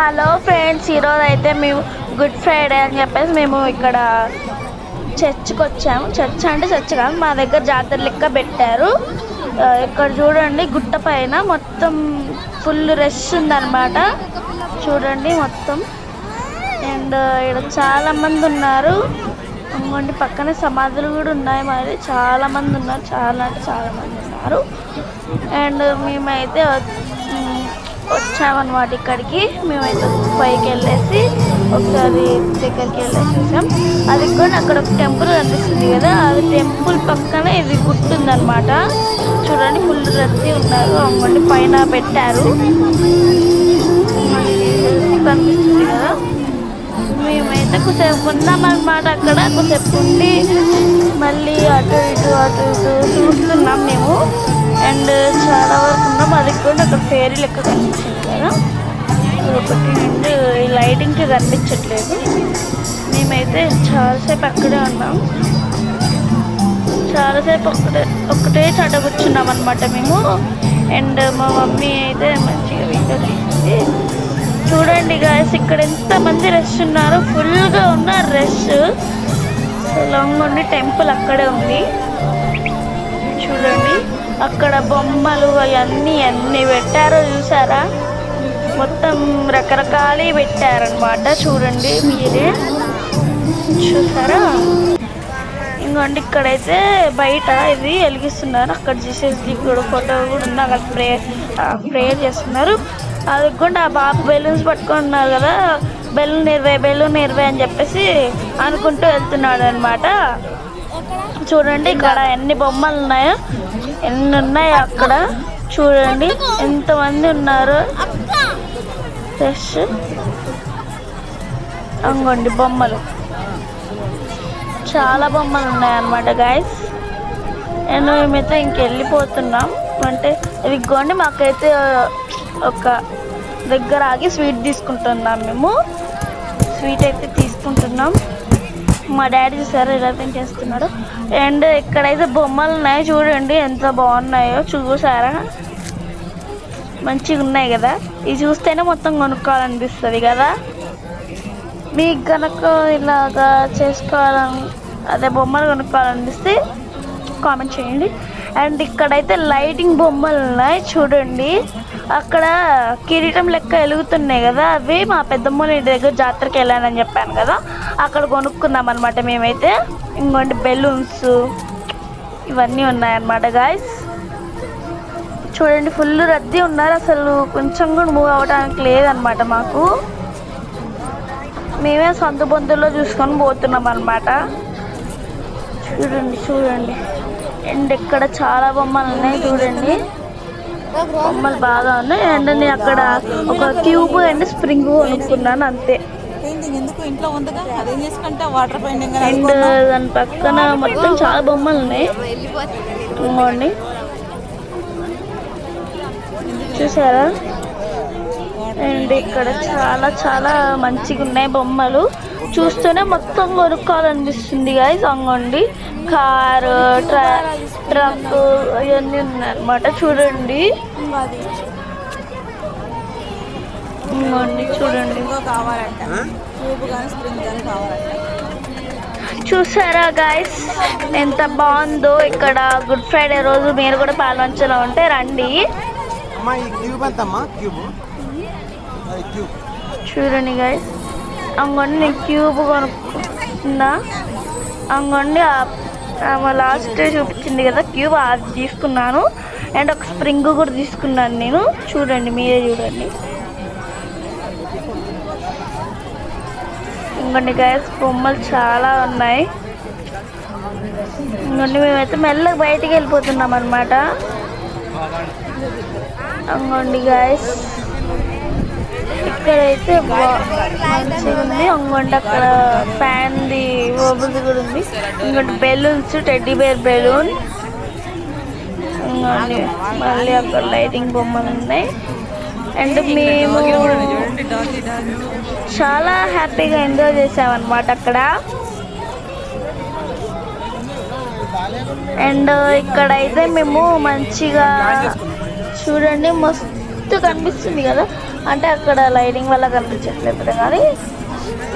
Hello friends ఈరోజు అయితే మేము గుడ్ ఫ్రైడే అని చెప్పేసి మేము ఇక్కడ చర్చ్కి వచ్చాము. చర్చ్ అంటే చర్చ్ కాదు మా దగ్గర జాతర లెక్క పెట్టారు. ఇక్కడ చూడండి గుట్ట పైన మొత్తం ఫుల్ రష్ ఉందన్నమాట. చూడండి మొత్తం. అండ్ ఇక్కడ చాలా మంది ఉన్నారు. ఇంకోండి పక్కనే సమాధులు కూడా ఉన్నాయి మరి చాలా మంది ఉన్నారు. చాలా అంటే చాలా మంది ఉన్నారు. అండ్ మేమైతే వచ్చామన్నమాట ఇక్కడికి. మేమైతే పైకి వెళ్ళేసి ఒకసారి దగ్గరికి వెళ్ళేసి చూసాం అది కూడా అక్కడ ఒక టెంపుల్ కనిపిస్తుంది కదా అది టెంపుల్ పక్కన ఇది గుర్తుందనమాట చూడండి ఫుల్ రద్దీ ఉన్నారు. అమ్మండి పైన పెట్టారు. కనిపిస్తుంది కదా. మేమైతే కొద్దిసేపు ఉన్నాం అక్కడ. కొద్దిసేపు ఉండి మళ్ళీ అటు ఇటు అటు ఇటు చూస్తున్నాం మేము. అండ్ చాలా వరకు ఉన్నాం. అది కూడా అక్కడ ఫేరీ లెక్క కనిపించింది. కదా ఒకటి అండ్ ఈ లైటింగ్కి కనిపించట్లేదు. మేమైతే చాలాసేపు అక్కడే ఉన్నాం. చాలాసేపు ఒక్కటే ఒక్కటే చోట కూర్చున్నాం అనమాట మేము. అండ్ మా మమ్మీ అయితే మంచిగా వీడియో తీసింది. చూడండి గాయస్ ఇక్కడ ఎంతమంది రెస్ట్ రష్ ఉన్నారు ఫుల్గా ఉన్నారు రష్ లాంగ్ ఉండి టెంపుల్ అక్కడే ఉంది. చూడండి. అక్కడ బొమ్మలు అవన్నీ అన్నీ పెట్టారో చూసారా? మొత్తం రకరకాలి పెట్టారనమాట చూడండి మీరే. చూసారా? ఇంకోండి ఇక్కడైతే బయట ఇది వెలిగిస్తున్నారు. అక్కడ జీసస్ది కూడా ఫోటో కూడా ఉంది. అక్కడ ప్రేయర్ ప్రేయర్ చేస్తున్నారు. అది కూడా ఆ బాబు బెలూన్స్ పట్టుకొని ఉన్నారు కదా. బెలూన్ ఇరవై బెలూన్ ఇరవై అని చెప్పేసి అనుకుంటూ వెళ్తున్నాడు అనమాట చూడండి ఇక్కడ ఎన్ని బొమ్మలు ఉన్నాయో ఎన్ని ఉన్నాయో అక్కడ. చూడండి ఎంతమంది ఉన్నారు. ఫ్రెష్ అంగండి బొమ్మలు. చాలా బొమ్మలు ఉన్నాయన్నమాట గాయస్ నేను మేమైతే ఇంకెళ్ళిపోతున్నాం. అంటే ఇదిగోండి మాకైతే ఒక దగ్గర ఆగి స్వీట్ తీసుకుంటున్నాం మేము. స్వీట్ అయితే తీసుకుంటున్నాం. మా డాడీ చూసారు ఎలా పెంచేస్తున్నాడు. అండ్ ఇక్కడైతే బొమ్మలు ఉన్నాయి చూడండి ఎంత బాగున్నాయో చూసారా? మంచిగా ఉన్నాయి కదా. ఇవి చూస్తేనే మొత్తం కొనుక్కోవాలనిపిస్తుంది కదా. మీకు కనుక ఇలాగా చేసుకోవాలని అదే బొమ్మలు కొనుక్కోవాలనిపిస్తే కామెంట్ చేయండి. అండ్ ఇక్కడైతే లైటింగ్ బొమ్మలు ఉన్నాయి చూడండి. అక్కడ కిరీటం లెక్క వెలుగుతున్నాయి కదా అవి మా పెద్దమ్మని ఇంటి దగ్గర జాతరకి వెళ్ళానని చెప్పాను కదా అక్కడ కొనుక్కున్నాం అనమాట మేమైతే. ఇంకోటి బెలూన్స్ ఇవన్నీ ఉన్నాయన్నమాట గాయస్ చూడండి ఫుల్ రద్దీ ఉన్నారు అసలు. కొంచెం కూడా మూవ్ అవ్వడానికి లేదనమాట మాకు. మేమే సొంత బొంతుల్లో చూసుకొని పోతున్నాం అనమాట చూడండి చూడండి. అండ్ ఇక్కడ చాలా బొమ్మలు ఉన్నాయి చూడండి. బొమ్మలు బాగా ఉన్నాయి. అండ్ నేను అక్కడ ఒక క్యూబ్ అండ్ స్ప్రింగ్ కొనుక్కున్నాను అంతే. అండ్ దాని పక్కన మొత్తం చాలా బొమ్మలు ఉన్నాయి. చూసారా? అండ్ ఇక్కడ చాలా చాలా మంచిగా ఉన్నాయి బొమ్మలు. చూస్తూనే మొత్తం కొనుక్కోవాలనిపిస్తుంది గాయస్ అంగండి. కారు ట్రా ట్రక్ అవన్నీ ఉన్నాయన్నమాట. చూడండి. ఇంకోండి చూడండి. చూసారా గాయస్ ఎంత బాగుందో ఇక్కడ గుడ్ ఫ్రైడే రోజు మీరు కూడా పాల్వంచలో ఉంటే రండి. అమ్మా ఈ క్యూబ్ ఎంత అమ్మా క్యూబ్? అది క్యూబ్. చూడండి గాయస్ అంగొండి నేను క్యూబ్ కొనుక్కున్నా అంగొండి లాస్ట్ చూపించింది కదా క్యూబ్ అది తీసుకున్నాను. అండ్ ఒక స్ప్రింగ్ కూడా తీసుకున్నాను నేను. చూడండి మీరే చూడండి. ఇంకొన్ని గాయస్ బొమ్మలు చాలా ఉన్నాయి. ఇంకోండి మేమైతే మెల్లగా బయటికి వెళ్ళిపోతున్నాం అనమాట అంగోండి గాయస్ ఇక్కడైతే అయితే మంచిగా ఉంది ఇంకోటి అక్కడ ఫ్యాన్ది ఓబుల్ది కూడా ఉంది. ఇంకోటి బెలూన్స్ టెడ్డీ బేర్ బెలూన్. ఇంకోటి మళ్ళీ అక్కడ లైటింగ్ బొమ్మలు ఉన్నాయి. అండ్ మేము చాలా హ్యాపీగా ఎంజాయ్ చేసామన్నమాట అక్కడ. అండ్ ఇక్కడైతే మేము మంచిగా చూడండి మస్తు కనిపిస్తుంది కదా. అంటే అక్కడ లైటింగ్ వల్ల కనిపించట్లేదు కానీ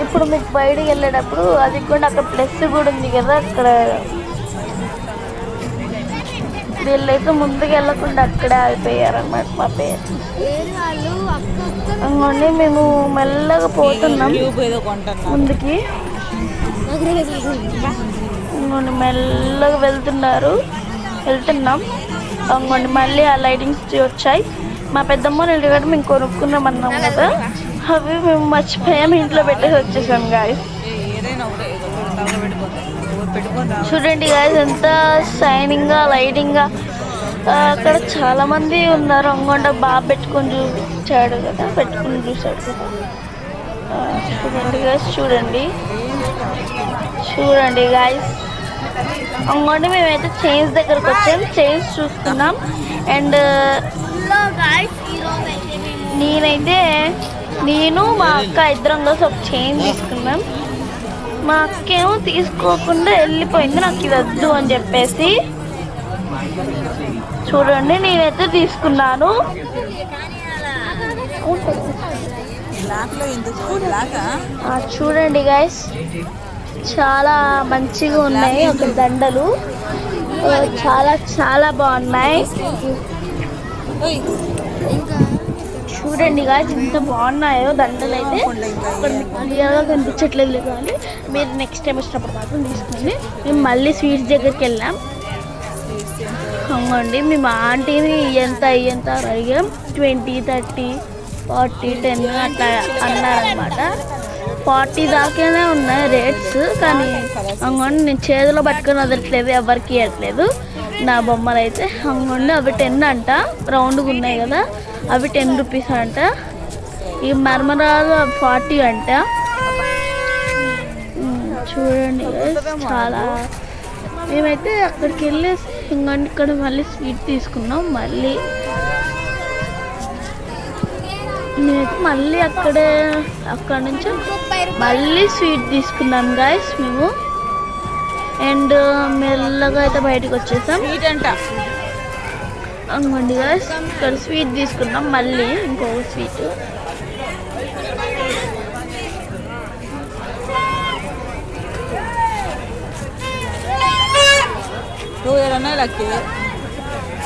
ఇప్పుడు మీకు బయటికి వెళ్ళేటప్పుడు అది కూడా అక్కడ ప్లస్ కూడా ఉంది కదా అక్కడ. వీళ్ళైతే ముందుకు వెళ్ళకుండా అక్కడే ఆగిపోయారనమాట మా పేరు. అందుకని మేము మెల్లగా పోతున్నాం ముందుకి. ఇంకోండి మెల్లగా వెళ్తున్నారు వెళ్తున్నాం. ఇంకోండి మళ్ళీ ఆ లైటింగ్స్ వచ్చాయి. మా పెద్దమ్మ కూడా మేము కొనుక్కున్నాం అన్నాం కదా. అవి మేము మర్చిపోయాం ఇంట్లో పెట్టేసి వచ్చేసాం రా. చూడండి గాయస్ ఎంత షైనింగ్గా లైటింగ్గా అక్కడ చాలా మంది ఉన్నారు. అంగొండ బాగా పెట్టుకొని చూపించాడు కదా పెట్టుకుని చూసాడు కదా. చూడండి గాయస్ చూడండి. చూడండి గాయస్. అంగొండి మేమైతే చైన్స్ దగ్గరకు వచ్చాం చైన్స్ చూస్తున్నాం. అండ్ నేనైతే నేను మా అక్క ఇద్దరం కలిసి ఒక చైన్ తీసుకున్నాం. మా అక్క ఏమో తీసుకోకుండా వెళ్ళిపోయింది నాకు ఇది వద్దు అని చెప్పేసి. చూడండి నేనైతే తీసుకున్నాను. చూడండి గైస్ చాలా మంచిగా ఉన్నాయి ఒక దండలు. చాలా చాలా బాగున్నాయి. చూడండి గాయస్ ఎంత బాగున్నాయో దండలు అయితే. క్లియర్గా కనిపించట్లేదు కానీ మీరు నెక్స్ట్ టైం వచ్చినప్పుడు మాత్రం తీసుకోండి. మేము మళ్ళీ స్వీట్స్ దగ్గరికి వెళ్ళాం. అవునండి మేము ఆంటీని ఎంత ఎంత అడిగాం. ట్వంటీ థర్టీ ఫార్టీ టెన్ అట్లా అన్నారనమాట ఫార్టీ దాకానే ఉన్నాయి రేట్స్ కానీ అంగండి నేను చేతిలో పట్టుకొని వదలట్లేదు ఎవరికి ఇవ్వట్లేదు. నా బొమ్మలు అయితే అంగండి అవి టెన్ అంట. రౌండ్గా ఉన్నాయి కదా. అవి టెన్ రూపీస్ అంట. ఈ మర్మరాలు ఫార్టీ అంట. చూడండి చాలా. మేమైతే అక్కడికి వెళ్ళి ఇంకండి ఇక్కడ మళ్ళీ స్వీట్ తీసుకున్నాం. మళ్ళీ నేనైతే మళ్ళీ అక్కడే అక్కడ నుంచి మళ్ళీ స్వీట్ తీసుకున్నాం గాయస్ మేము. అండ్ మెల్లగా అయితే బయటకు వచ్చేసాం. స్వీట్ అంట. అనుకోండి గాయస్ ఇక్కడ స్వీట్ తీసుకున్నాం. మళ్ళీ ఇంకొక స్వీట్.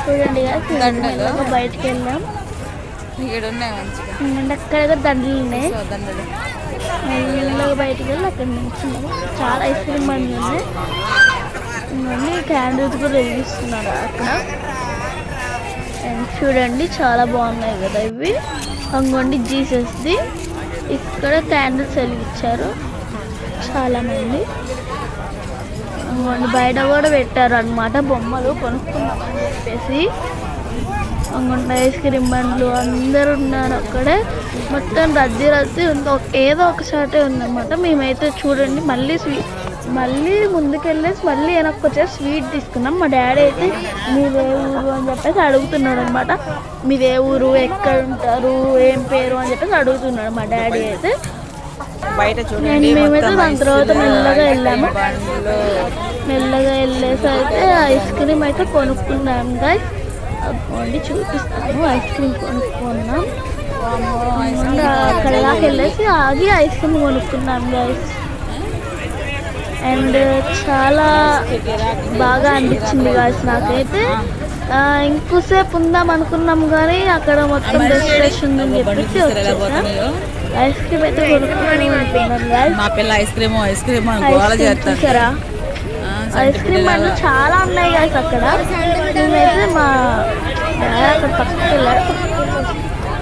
చూడండి. మెల్లగా బయటకు వెళ్ళాం. ఇక్కడ ఉన్నాయి మంచిగా. అక్కడ కూడా దండలు ఉన్నాయి దండలు. మెల్లగా బయటికి వెళ్ళి అక్కడ నిల్చున్నాము చాలా ఐస్ క్రీమ్ బండ్లు ఉన్నాయి మళ్ళీ క్యాండిల్స్ కూడా వెలిగిస్తున్నారు అక్కడ? అండ్ చూడండి చాలా బాగున్నాయి కదా ఇవి. అంగోండి జీసస్ది. ఇక్కడ క్యాండిల్స్ వెలిగించారు చాలా మంది బయట కూడా పెట్టారు అనమాట బొమ్మలు కొనుక్కున్నామని చెప్పేసి. అంగొండ ఐస్ క్రీమ్ బండ్లు అందరూ ఉన్నారు అక్కడే. మొత్తం రద్దీ రద్దీ ఉంది. ఒక- ఏదో ఒక షాటే ఉందన్నమాట. మేమైతే చూడండి మళ్ళీ స్వీట్ మళ్ళీ ముందుకెళ్ళేసి మళ్ళీ వెనక్కి వచ్చేసి స్వీట్ తీసుకున్నాం. మా డాడీ అయితే మీదే ఊరు? అని చెప్పేసి అడుగుతున్నాడు అనమాట మీదే ఊరు? ఎక్కడ ఉంటారు? ఏం పేరు? అని చెప్పేసి అడుగుతున్నాడు మా డాడీ అయితే. బయట చూడండి మేమైతే దాని తర్వాత మెల్లగా వెళ్ళాము. మెల్లగా వెళ్ళేసి అయితే ఐస్ క్రీమ్ అయితే కొనుక్కున్నాం గాయస్ అదిగోండి చూపిస్తాను. ఐస్ క్రీమ్ కొనుక్కున్నాం. అక్కడ దాకా వెళ్ళేసి ఆగి ఐస్ క్రీమ్ కొనుక్కున్నాం గైస్ అండ్ చాలా బాగా అనిపించింది గాయస్ నాకైతే. ఇంకోసేపు ఉందాం అనుకున్నాం కానీ అక్కడ మొత్తం రెస్ట్రేషన్ ఉందని చెప్పేసి? ఐస్ క్రీమ్ అయితే మా పిల్ల ఐస్ క్రీమ్ ఐస్ క్రీమ్ అని ఐస్ క్రీమ్. చాలా ఉన్నాయి గాయస్ అక్కడ. మేమైతే మా అక్కడ వెళ్ళాడు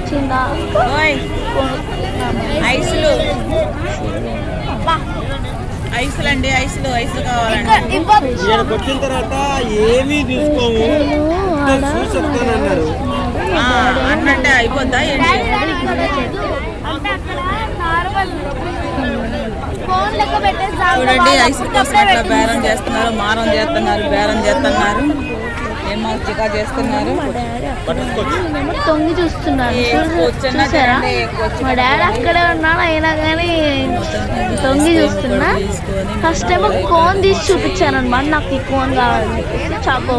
చిన్న ఐస్లు. ఐస్లు అండి ఐస్లు ఐస్లు కావాలండి. వచ్చిన తర్వాత ఏమీ తీసుకోము. ఆడ చూసి చెప్తానన్నాడు ఆ, అన్నంటే అయిపోద్దా ఏంటి? చూడండి ఐస్ కోసం బేరం చేస్తున్నారు మారం చేస్తున్నారు బేరం చేస్తున్నారు. ఏమో చికా చేస్తున్నారు. నేనేమో తొంగి చూస్తున్నాను. చూసారా? మా డాడీ అక్కడే ఉన్నాడు. అయినా కానీ తొంగి చూస్తున్నా. ఫస్ట్ ఏమో కోన్ తీసి చూపించాను అనమాట నాకు ఈ కోన్ కావాలని చెప్పేసి. చాకో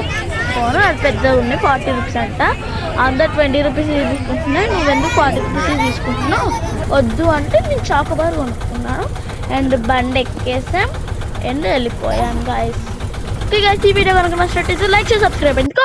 కోన్ అది పెద్దగా ఉంది ఫార్టీ రూపీస్ అంట. అందరు ట్వంటీ రూపీస్ తీసుకుంటున్నాను నువ్వెందుకు ఫార్టీ రూపీస్ తీసుకుంటున్నావు? వద్దు అంటే నేను చాకోబార్ కొనుక్కున్నాను. అండ్ బండి ఎక్కేసాం. అండ్ వెళ్ళిపోయాను గాయస్ ఓకే గాయస్ ఈ వీడియో కనుక నచ్చినట్టయితే లైక్ చేసి సబ్స్క్రైబ్ ఎందుకో